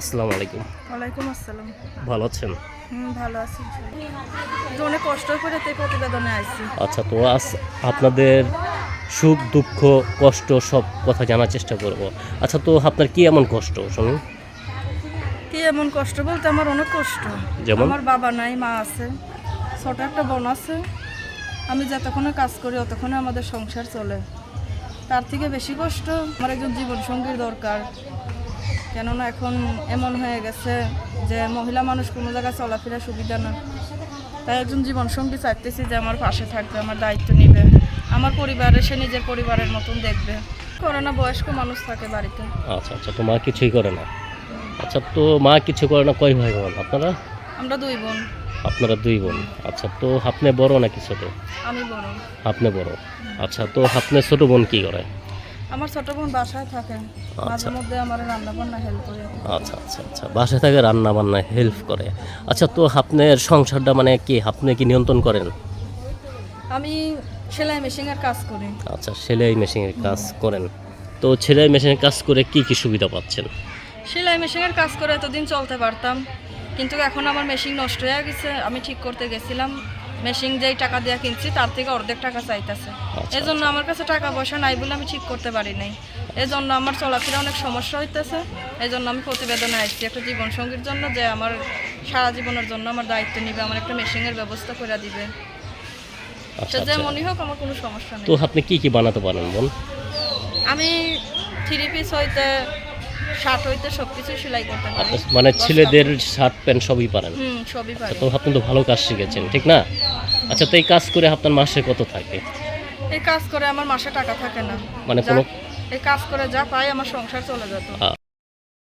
আসসালামু আলাইকুম। ওয়ালাইকুম আসসালাম। ভালো আছেন? হুম ভালো আছি তো অনেক কষ্ট করে তো প্রতিবেদনে আইছি। আচ্ছা তো আজ আপনাদের সুখ দুঃখ কষ্ট সব কথা জানার চেষ্টা করব। আচ্ছা তো আপনার কি এমন কষ্ট শুনুন কি এমন কষ্ট বলতে আমার অনেক কষ্ট। যেমন? আমার বাবা নাই মা আছে ছোট একটা বোন আছে। আমি যতক্ষণে কাজ করি অতক্ষণে আমাদের সংসার চলে। তার থেকে বেশি কষ্ট আমার একজন জীবন সঙ্গীর দরকার। কেননা এখন এমন হয়ে গেছে যে মহিলা মানুষ কোনো জায়গায় চলাফেরা সুবিধা না। তাই একজন জীবন সঙ্গী চাইতেছি যে আমার পাশে থাকবে আমার দায়িত্ব নিবে আমার পরিবারে সে নিজের পরিবারের মতন দেখবে। করে না বয়স্ক মানুষ থাকে বাড়িতে। আচ্ছা আচ্ছা তো মা কিছুই করে না। আচ্ছা তো মা কিছু করে না কয় ভাই বোন? আপনারা? আমরা দুই বোন। আপনারা দুই বোন। আচ্ছা তো আপনি বড় নাকি ছোট? আমি বড়। আপনি বড়। আচ্ছা তো আপনার ছোট বোন কি করে? আমার ছোট বোন বাসায় থাকে মাঝে আচ্ছা। মধ্যে আমার রান্না বান্না হেল্প করে। আচ্ছা আচ্ছা আচ্ছা। বাসায় থেকে রান্না বান্না হেল্প করে। আচ্ছা তো আপনার সংসারটা মানে কি? আপনি কি নিয়ন্ত্রণ করেন? আমি সেলাই মেশিনের কাজ করি। আচ্ছা সেলাই মেশিনের কাজ করেন। তো সেলাই মেশিনের কাজ করে কি কি সুবিধা পাচ্ছেন? সেলাই মেশিনের কাজ করে এতদিন চলতে পারতাম কিন্তু এখন আমার মেশিন নষ্ট হয়ে গেছে। আমি ঠিক করতে গেছিলাম। মেশিন যেই টাকা দিয়ে কিনছি তার থেকে অর্ধেক টাকা চাইতেছে। আচ্ছা, এজন্য আমার কাছে টাকা পয়সা নাই বলে আমি ঠিক করতে পারি নাই। এজন্য আমার চলাফেরা অনেক সমস্যা হইতেছে। এই জন্য আমি প্রতিবেদনে আসছি একটা জীবন সঙ্গীর জন্য যে আমার সারা জীবনের জন্য আমার দায়িত্ব নিবে আমার একটা মেশিনের ব্যবস্থা করে দিবে। আচ্ছা সে আচ্ছা। যেমনই হোক আমার কোনো সমস্যা নেই। তো আপনি কি কি বানাতে পারেন বোন আমি থ্রি পিস হইতে শার্ট হইতে সবকিছু সেলাই করতে পারি। মানে ছেলেদের শার্ট প্যান্ট সবই পারেন? হুম সবই পারি। তো আপনি তো ভালো কাজ শিখেছেন ঠিক না? আচ্ছা তো এই কাজ করে আপনার মাসে কত থাকে? এই কাজ করে আমার মাসে টাকা থাকে না। মানে কোনো- এই কাজ করে যা পাই আমার সংসার চলে যেত।